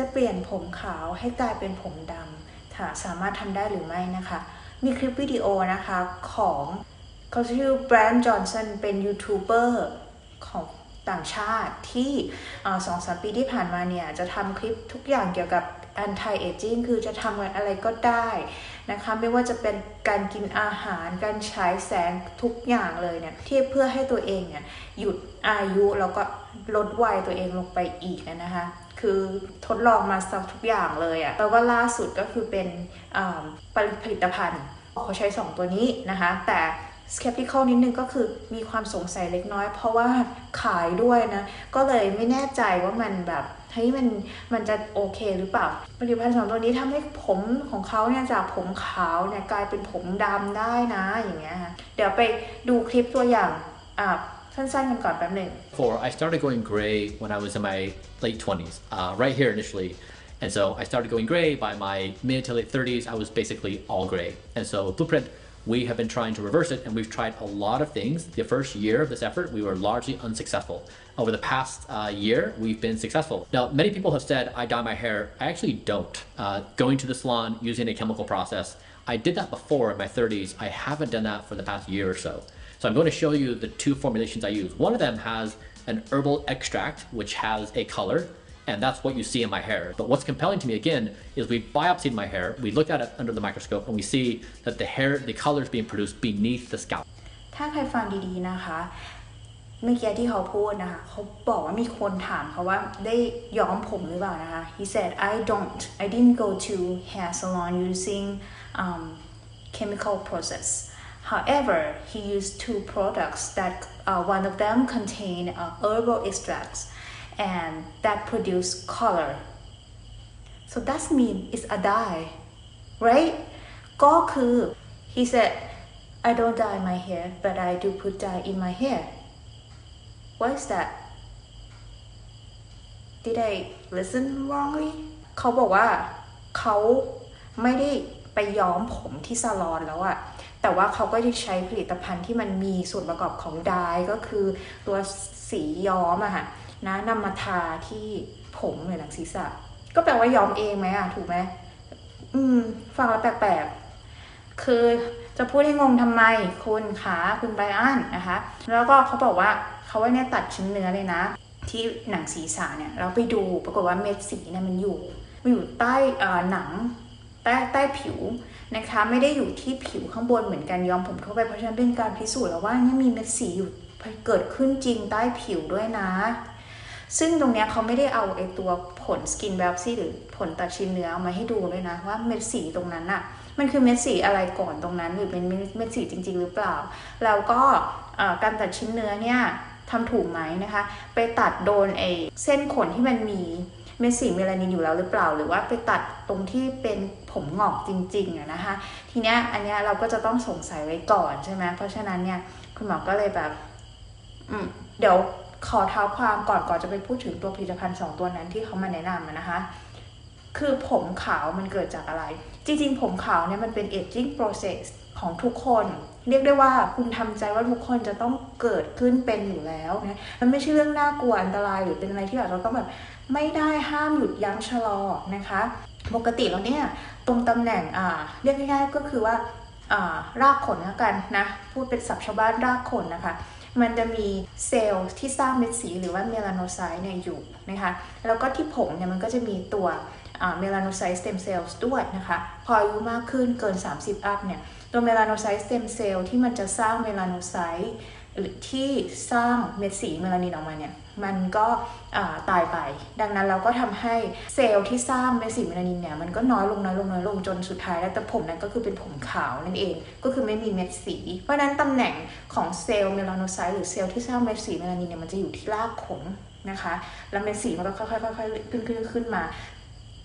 จะเปลี่ยนผมขาวให้กลายเป็นผมดำค่ะสามารถทำได้หรือไม่นะคะ มีคลิปวิดีโอนะคะของเขาชื่อแบรนด์จอห์นสันเป็นยูทูบเบอร์ของต่างชาติที่สองสามปีที่ผ่านมาเนี่ย จะทำคลิปทุกอย่างเกี่ยวกับ anti aging คือจะทำอะไรก็ได้นะคะ ไม่ว่าจะเป็นการกินอาหารการใช้แสงทุกอย่างเลยเนี่ยที่เพื่อให้ตัวเองเนี่ยหยุดอายุแล้วก็ลดวัยตัวเองลงไปอีกนะคะ คือทดลองมาสักทุกอย่างเลยอะแล้วก็ล่าสุดก็คือเป็นผลิตภัณฑ์เขาใช้ 2 ตัวนี้นะคะ แต่ skeptical นิดนึงก็คือมีความสงสัยเล็กน้อย เพราะว่าขายด้วยนะ ก็เลยไม่แน่ใจว่ามันแบบเฮ้ยมันมันจะโอเคหรือเปล่า ผลิตภัณฑ์สองตัวนี้ทำให้ผมของเขาเนี่ยจากผมขาวเนี่ยกลายเป็นผมดำได้นะอย่างเงี้ยค่ะเดี๋ยวไปดูคลิปตัวอย่างอ่า สั้นๆกันก่อนแป๊บหนึ่ง For I started going gray when I was in my late 20s, uh, right here initially. And so I started going gray by my mid to late 30s. I was basically all gray. And so Blueprint we have been trying to reverse it and we've tried a lot of things. The first year of this effort, we were largely unsuccessful. Over the past uh, year, we've been successful. Now, many people have said, I dye my hair. I actually don't. Uh, going to the salon, using a chemical process, I did that before in my 30s. I haven't done that for the past year or so. So I'm going to show you the two formulations I use. One of them has an herbal extract, which has a color, and that's what you see in my hair. But what's compelling to me again is we biopsied my hair, we looked at it under the microscope, and we see that the hair, the color is being produced beneath the scalp. ถ้าใครฟังดีๆนะคะ เมื่อกี้ที่เขาพูดนะคะเขาบอกว่ามีคนถามเขาว่าได้ย้อมผมหรือเปล่านะคะ he said I don't I didn't go to hair salon using um, chemical process however he used two products that uh, one of them contain uh, herbal extracts and that produce color so that means it's a dye right ก็คือ he said I don't dye my hair but I do put dye in my hair what is that did I listen wrongly เขาบอกว่าเขาไม่ได้ไป ย้อมผมที่ซาลอนแล้วอะแต่ว่าเขาก็จะใช้ผลิตภัณฑ์ที่มันมีส่วนประกอบของดายก็คือตัวสีย้อมอะค่ะนะนำมาทาที่ผมหรือหนังศีรษะ ก็แปลว่าย้อมเองไหมอะถูกไหมอืม ฟังแล้วแปลกๆคือจะพูดให้งงทำไมคุณขาคุณไบอันนะคะ แล้วก็เขาบอกว่าเขาว่าเนี่ยตัดชิ้นเนื้อเลยนะ ที่หนังศีรษะเนี่ยเราไปดูปรากฏว่าเม็ดสีเนี่ยมันอยู่มันอยู่ใต้หนัง ใต้ใต้ผิวนะคะ ไม่ได้อยู่ที่ผิวข้างบนเหมือนกันย้อมผมทั่วไปเพราะฉะนั้นเป็นการพิสูจน์แล้วว่านี่มีเม็ดสีอยู่เกิดขึ้นจริงใต้ผิวด้วยนะ ซึ่งตรงนี้เขาไม่ได้เอาไอตัวผลสกินแบบซี่หรือผลตัดชิ้นเนื้อมาให้ดูเลยนะว่าเม็ดสีตรงนั้นอะมันคือเม็ดสีอะไรก่อนตรงนั้นหรือเป็นเม็ดสีจริง ๆ หรือเปล่า แล้วก็การตัดชิ้นเนื้อเนี่ยทำถูกไหมนะคะ ไปตัดโดนไอเส้นขนที่มันมีเม็ดสีเมลานินอยู่แล้วหรือเปล่า หรือว่าไปตัดตรงที่เป็น ผมงอกจริงๆอะนะคะ ทีเนี้ยอันเนี้ยเราก็จะต้องสงสัยไว้ก่อนใช่ไหมเพราะฉะนั้นเนี่ยคุณหมอก็เลยแบบอืมเดี๋ยวขอเท้าความก่อนก่อนจะไปพูดถึงตัวผลิตภัณฑ์สองตัวนั้นที่เขามาแนะนำนะคะ คือผมขาวมันเกิดจากอะไร จริงๆ ผมขาวเนี่ยมันเป็น aging process ของทุกคน เรียกได้ว่าคุณทำใจว่าทุกคนจะต้องเกิดขึ้นเป็นอยู่แล้วนะมันไม่ใช่เรื่องน่ากลัวอันตรายหรือเป็นอะไรที่แบบเราต้องแบบไม่ได้ห้ามหยุดยั้งชะลอนะคะ ปกติแล้วเนี่ยตรงตำแหน่งเรียกง่ายๆก็คือว่ารากขนแล้วกันนะพูดเป็นศัพท์ชาวบ้านรากขนนะคะ มันจะมีเซลล์ที่สร้างเม็ดสีหรือว่าเมลาโนไซต์เนี่ยอยู่นะคะแล้วก็ที่ผมเนี่ยมันก็จะมีตัวเมลาโนไซต์สเต็มเซลล์ด้วยนะคะ พออายุมากขึ้นเกิน 30 อัพเนี่ยตัวเมลาโนไซต์สเต็มเซลล์ที่มันจะสร้างเมลาโนไซต์หรือที่สร้างเม็ดสีเมลานินออกมาเนี่ย มันก็ตายไป ดังนั้นเราก็ทำให้เซลล์ที่สร้างเม็ดสีเมลานินเนี่ยมันก็น้อยลงน้อยลงน้อยลงจนสุดท้ายแล้วแต่ผมนั้นก็คือเป็นผมขาวนั่นเอง ก็คือไม่มีเม็ดสี เพราะนั้นตำแหน่งของเซลล์เมลาโนไซต์หรือเซลล์ที่สร้างเม็ดสีเมลานินเนี่ยมันจะอยู่ที่รากขนนะคะ แล้วเม็ดสีมันก็ค่อยๆค่อยๆขึ้นขึ้นขึ้นมา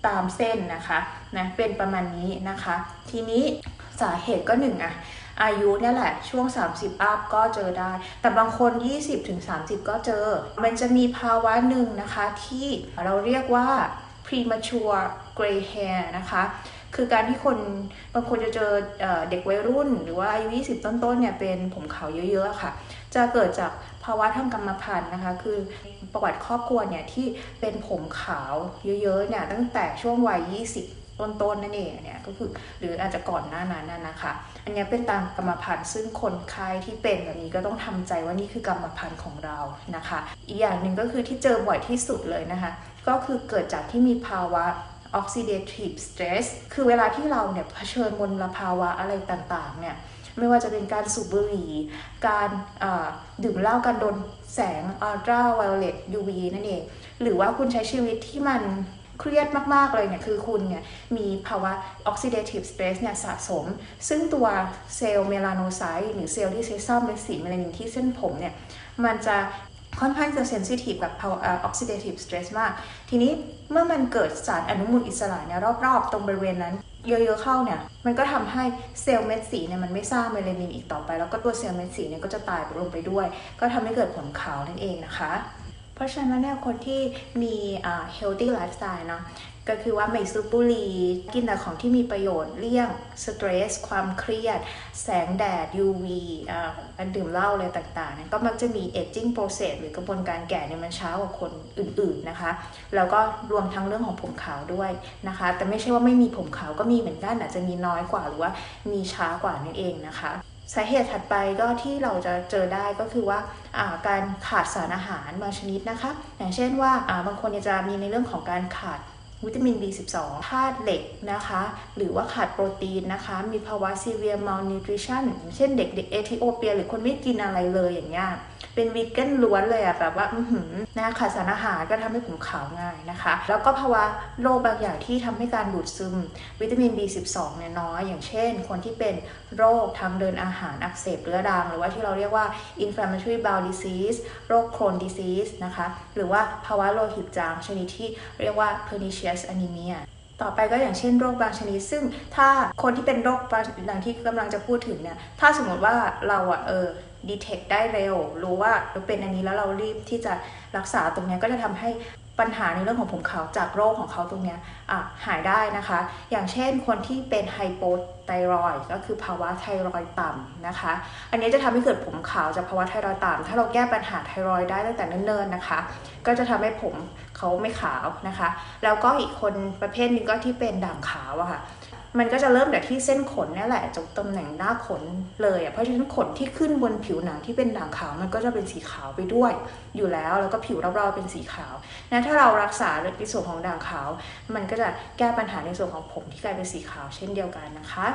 ตามเส้นนะคะนะเป็นประมาณนี้นะคะ ทีนี้สาเหตุก็หนึ่งอะ อายุเนี่ยแหละช่วง 30 อัพก็เจอได้ แต่บางคน 20ถึง30 ก็เจอ มันจะมีภาวะหนึ่งนะคะที่เราเรียกว่า premature gray hair นะคะคือการที่คนบางคนจะเจอเด็กวัยรุ่น หรือว่าอายุ 20 ต้นๆ เนี่ยเป็นผมขาวเยอะๆ ค่ะ จะเกิดจากภาวะทางกรรมพันธุ์นะคะ คือประวัติครอบครัวเนี่ยที่เป็นผมขาวเยอะๆ เนี่ยตั้งแต่ช่วงวัย 20 ต้นๆนั่นเองเนี่ยก็คือหรืออาจจะก่อนหน้านั้นน่ะนะคะ อันนี้เป็นตามกรรมพันธุ์ซึ่งคนไข้ที่เป็นแบบนี้ก็ต้องทำใจว่านี่คือกรรมพันธุ์ของเรานะคะ อีกอย่างหนึ่งก็คือที่เจอบ่อยที่สุดเลยนะคะ ก็คือเกิดจากที่มีภาวะ oxidative stress คือเวลาที่เราเนี่ยเผชิญมลภาวะอะไรต่างๆเนี่ยไม่ว่าจะเป็นการสูบบุหรี่ การดื่มเหล้า การโดนแสงอัลตราไวโอเลต UV นั่นเอง หรือว่าคุณใช้ชีวิตที่มัน เครียดมากๆเลยเนี่ยคือคุณเนี่ยมีภาวะ oxidative stress เนี่ยสะสม ซึ่งตัวเซลล์เมลาโนไซต์หรือเซลล์ที่ใช้ซ่อมเป็นสีเมลานินที่เส้นผมเนี่ยมันจะค่อนข้างจะเซนซิทีฟกับภาวะ oxidative stress มาก ทีนี้เมื่อมันเกิดสารอนุมูลอิสระเนี่ยรอบๆ ตรงบริเวณนั้น เยอะๆเข้าเนี่ย มันก็ทำให้เซลล์เม็ดสีเนี่ยมันไม่สร้างเมลานินอีกต่อไป แล้วก็ตัวเซลล์เม็ดสีเนี่ยก็จะตายลงไปด้วย ก็ทำให้เกิดผลขาวนั่นเองนะคะ เพราะฉะนั้นเนี่ยคนที่มีอ่า healthy lifestyle เนาะก็คือว่าไม่สูบบุหรี่กินแต่ของที่มีประโยชน์เลี่ยงสเตรส ความเครียด แสงแดด UV อ่าการดื่มเหล้าอะไรต่างๆเนี่ยก็มักจะมี aging process หรือกระบวนการแก่เนี่ยมันช้ากว่าคนอื่นๆนะคะ แล้วก็รวมทั้งเรื่องของผมขาวด้วยนะคะ แต่ไม่ใช่ว่าไม่มีผมขาวก็มีเหมือนกันอาจจะมีน้อยกว่าหรือว่ามีช้ากว่านั่นเองนะคะ สาเหตุถัดไปก็ที่เราจะเจอได้ก็คือว่าาการขาดสารอาหารบางชนิดนะคะ อย่างเช่นว่าาบางคนจะมีในเรื่องของการขาด วิตามิน B12 ธาตุเหล็กนะคะ หรือว่าขาดโปรตีนนะคะ มีภาวะ severe malnutrition อย่างเช่นเด็กเด็กเอธิโอเปีย หรือคนไม่กินอะไรเลยอย่างเงี้ยเป็นวีแกนล้วนเลยอะแบบว่าอือหือนะขาดสารอาหารก็ทำให้ผมขาวง่ายนะคะ แล้วก็ภาวะโรคบางอย่างที่ทำให้การดูดซึม วิตามิน B12 เนี่ยน้อย อย่างเช่น คนที่เป็นโรคทางเดินอาหารอักเสบเรื้อรัง หรือว่าที่เราเรียกว่า inflammatory bowel disease โรคโครน disease นะคะ หรือว่าภาวะโลหิตจางชนิดที่เรียกว่า pernicious anemia ต่อไปก็อย่างเช่นโรคบางชนิด ซึ่งถ้าคนที่เป็นโรคบางอย่างที่กำลังจะพูดถึงเนี่ยถ้าสมมติว่าเราอะเออดีเทคได้เร็ว รู้ว่าเราเป็นอันนี้แล้วเรารีบที่จะรักษาตรงนี้ก็จะทำให้ ปัญหาในเรื่องของผมขาวจากโรคของเขาตรงนี้หายได้นะคะ อย่างเช่นคนที่เป็นไฮโปไทรอยก็คือภาวะไทรอยต่ำนะคะ อันนี้จะทำให้เกิดผมขาวจากภาวะไทรอยต่ำถ้าเราแก้ปัญหาไทรอยได้ตั้งแต่เนิ่นๆนะคะ ก็จะทำให้ผมเขาไม่ขาวนะคะ แล้วก็อีกคนประเภทหนึงก็ที่เป็นด่างขาวอะค่ะ มันก็จะเริ่มจากที่เส้นขนนี่แหละจากตำแหน่งหน้าขนเลยอะเพราะฉะนั้นขนที่ขึ้นบนผิวหนังที่เป็นด่างขาวมันก็จะเป็นสีขาวไปด้วย อยู่แล้วแล้วก็ผิวรอบๆเป็นสีขาวนะถ้าเรารักษาในส่วนของด่างขาว มันก็จะแก้ปัญหาในส่วนของผมที่กลายเป็นสีขาวเช่นเดียวกันนะคะ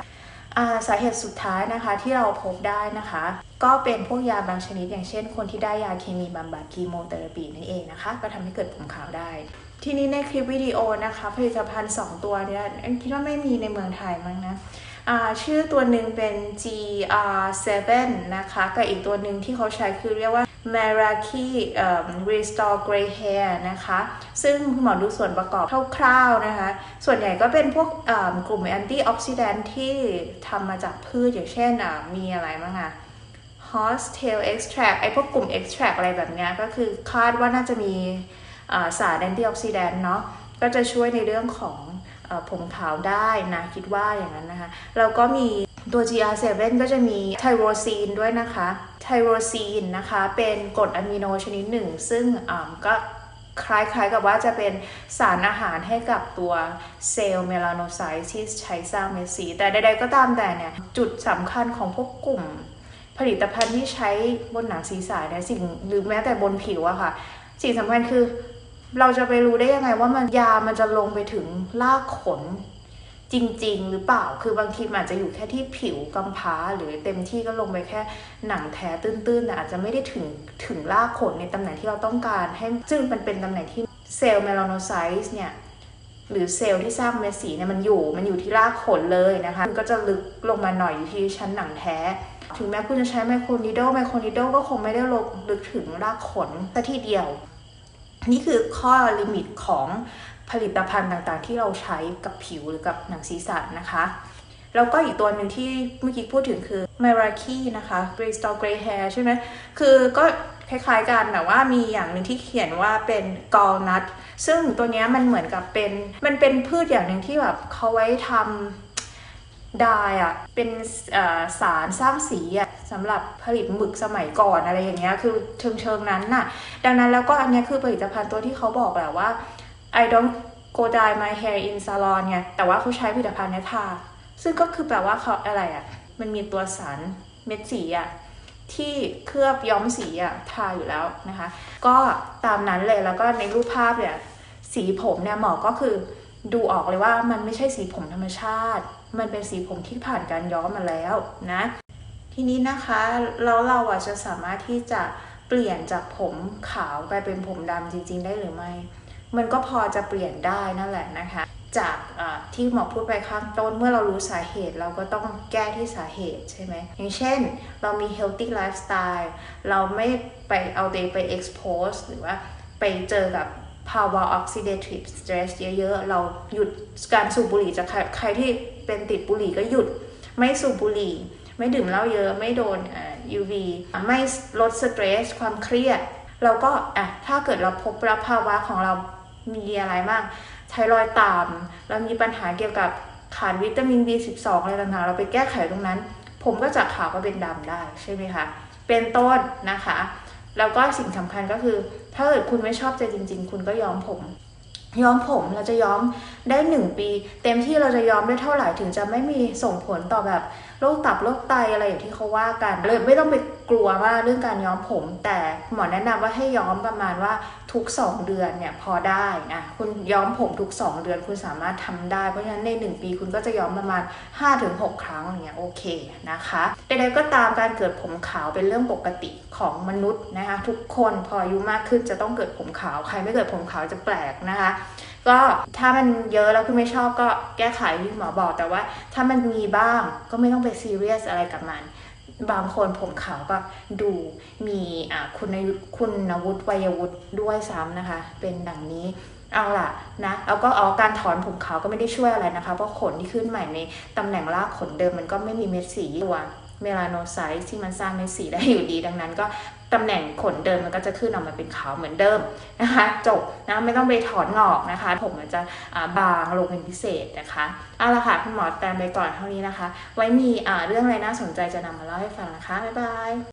าสาเหตุสุดท้ายนะคะที่เราพบได้นะคะ ก็เป็นพวกยาบางชนิดอย่างเช่น คนที่ได้ยาเคมีบำบัดคีโมเทอราปีนั่นเองนะคะ ก็ทำให้เกิดผมขาวได้ ทีนี้ในคลิปวิดีโอนะคะ ผลิตภัณฑ์ 2 ตัวเนี่ยอันคิดว่าไม่มีในเมืองไทยมั้งนะชื่อตัวหนึ่งเป็น GR7 นะคะกับอีกตัวหนึ่งที่เขาใช้คือเรียกว่า Meraki Restore Gray Hair นะคะ ซึ่งคุณหมอดูส่วนประกอบคร่าวๆนะคะ ส่วนใหญ่ก็เป็นพวกกลุ่มแอนตี้ออกซิแดนที่ทำมาจากพืชอย่างเช่นมีอะไรบ้างอะ Horse Tail Extract ไอพวกกลุ่ม Extract อะไรแบบนี้ก็คือคาดว่าน่าจะมี สารแอนตี้ออกซิแดนต์เนาะก็จะช่วยในเรื่องของอผมขาวได้นะคิดว่าอย่างนั้นนะคะแล้วก็มีตัว GR7 ก็จะมีไทโรซีนด้วยนะคะ ไทโรซีนนะคะเป็นกรดอะมิโนชนิดหนึ่ง ซึ่งก็คล้ายๆกับว่าจะเป็นสารอาหารให้กับตัวเซลล์เมลาโนไซต์ที่ใช้สร้างเม็ดสี แต่ใดๆก็ตามแต่เนี่ย จุดสำคัญของพวกกลุ่ม ผลิตภัณฑ์ที่ใช้บนหนังศีรษะเนี่ยสิ่งหรือแม้แต่บนผิวอะค่ะ สิ่งสำคัญคือ เราจะไปรู้ได้ยังไงว่ามันยามันจะลงไปถึงรากขนจริง ๆ หรือเปล่า คือบางทีมันอาจจะอยู่แค่ที่ผิวกำพร้า หรือเต็มที่ก็ลงไปแค่หนังแท้ตื้นๆแต่อาจจะไม่ได้ถึงถึงรากขนในตำแหน่งที่เราต้องการให้ซึ่งมันเป็นตำแหน่งที่เซลล์เมลาโนไซต์เนี่ยหรือเซลล์ที่สร้างเม็ดสีเนี่ยมันอยู่มันอยู่ที่รากขนเลยนะคะมันก็จะลึกลงมาหน่อยอยู่ที่ชั้นหนังแท้ ถึงแม้คุณจะใช้ไมโครนิโดไมโครนิโดก็คงไม่ได้ลงลึกถึงรากขนสัทีเดียว นี่คือข้อลิมิตของผลิตภัณฑ์ต่างๆ ที่เราใช้กับผิวหรือกับหนังศีรษะนะคะ แล้วก็อีกตัวหนึ่งที่เมื่อกี้พูดถึงคือ m a r a k i นะคะ Restore Gray Hair ใช่ไหมคือก็คล้ายๆกันแต่ว่ามีอย่างหนึ่งที่เขียนว่าเป็นกอลนัทซึ่งตัวเนี้ยมันเหมือนกับเป็น มันเป็นพืชอย่างหนึ่งที่แบบเขาไว้ทำ ดายอะเป็นสารสร้างสีอะสำหรับผลิตหมึกสมัยก่อนอะไรอย่างเงี้ยคือเชิงเชิงนั้นน่ะ ดังนั้นแล้วก็อันเนี้ยคือผลิตภัณฑ์ตัวที่เขาบอกแหละว่า I don't go dye my hair in salon ไงแต่ว่าเขาใช้ผลิตภัณฑ์เนี้ยทาซึ่งก็คือแปลว่าเขาอะไรอะมันมีตัวสารเม็ดสีอะที่เคลือบย้อมสีอะทาอยู่แล้วนะคะ ก็ตามนั้นเลยแล้วก็ในรูปภาพเนี่ยสีผมเนี่ยหมอก็คือดูออกเลยว่ามันไม่ใช่สีผมธรรมชาติ มันเป็นสีผมที่ผ่านการย้อมมาแล้วนะ ทีนี้นะคะแล้วเราอะจะสามารถที่จะเปลี่ยนจากผมขาวกลายเป็นผมดำจริง ๆ ได้หรือไม่ มันก็พอจะเปลี่ยนได้นั่นแหละนะคะ จากที่หมอพูดไปข้างต้นเมื่อเรารู้สาเหตุเราก็ต้องแก้ที่สาเหตุใช่ไหมอย่างเช่น เรามี healthy lifestyle เราไม่ไปเอาตัวเองไป expose หรือว่าไปเจอกับภาวะ oxidative stress เยอะ ๆ เราหยุดการสูบบุหรี่จากใครที่ เป็นติดบุหรี่ก็หยุด ไม่สูบบุหรี่ ไม่ดื่มเหล้าเยอะ ไม่โดนอ่อ UV ไม่ลดสเตรสความเครียด เราก็อะถ้าเกิดเราพบรับภาวะของเรามีอะไรบ้างไทรอยต่ำเรามีปัญหาเกี่ยวกับขาดวิตามิน B12 อะไรต่างๆ เราไปแก้ไขตรงนั้น ผมก็จากขาวก็เป็นดำได้ใช่ไหมคะ เป็นต้นนะคะ แล้วก็สิ่งสำคัญก็คือ ถ้าเกิดคุณไม่ชอบใจจริง ๆ คุณก็ยอมผม ย้อมผมเราจะย้อมได้หนึ่งปี เต็มที่เราจะย้อมได้เท่าไหร่ถึงจะไม่มีส่งผลต่อแบบโรคตับโรคไตอะไรอย่างที่เขาว่ากันเลยไม่ต้องไป กลัวว่าเรื่องการย้อมผม แต่หมอแนะนำว่าให้ย้อมประมาณว่าทุก 2 เดือนเนี่ยพอได้นะคุณย้อมผมทุก 2 เดือนคุณสามารถทำได้ เพราะฉะนั้นใน 1 ปีคุณก็จะย้อมประมาณ 5-6 ครั้งอย่างเงี้ยโอเคนะคะใดๆก็ตามการเกิดผมขาวเป็นเรื่องปกติของมนุษย์นะคะทุกคนพออายุมากขึ้นจะต้องเกิดผมขาว ใครไม่เกิดผมขาวจะแปลกนะคะก็ถ้ามันเยอะแล้วคุณไม่ชอบก็แก้ไขที่หมอบอกแต่ว่า ถ้ามันมีบ้างก็ไม่ต้องไปซีเรียสอะไรกับมัน บางคนผมขาวก็ดูมีคุณยุทธคุณวุฒิวัยวุฒิด้วยซ้ำนะคะ เป็นดังนี้เอาล่ะนะแล้วก็เอาการถอนผมขาวก็ไม่ได้ช่วยอะไรนะคะ เพราะขนที่ขึ้นใหม่ในตำแหน่งรากขนเดิมมันก็ไม่มีเม็ดสีตัวเมลาโนไซต์ที่มันสร้างเม็ดสีได้อยู่ดี ดังนั้นก็ ตำแหน่งขนเดิมมันก็จะขึ้นออกมาเป็นขาวเหมือนเดิมนะคะจบนะไม่ต้องไปถอนงอกนะคะ ผมมันจะาบางลงเป็นพิเศษนะคะเอาละค่ะคุณหมอแตมไปก่อนเท่านี้นะคะ ไว้มีเรื่องอะไรน่าสนใจจะนำมาเล่าให้ฟังนะคะบ๊ายบาย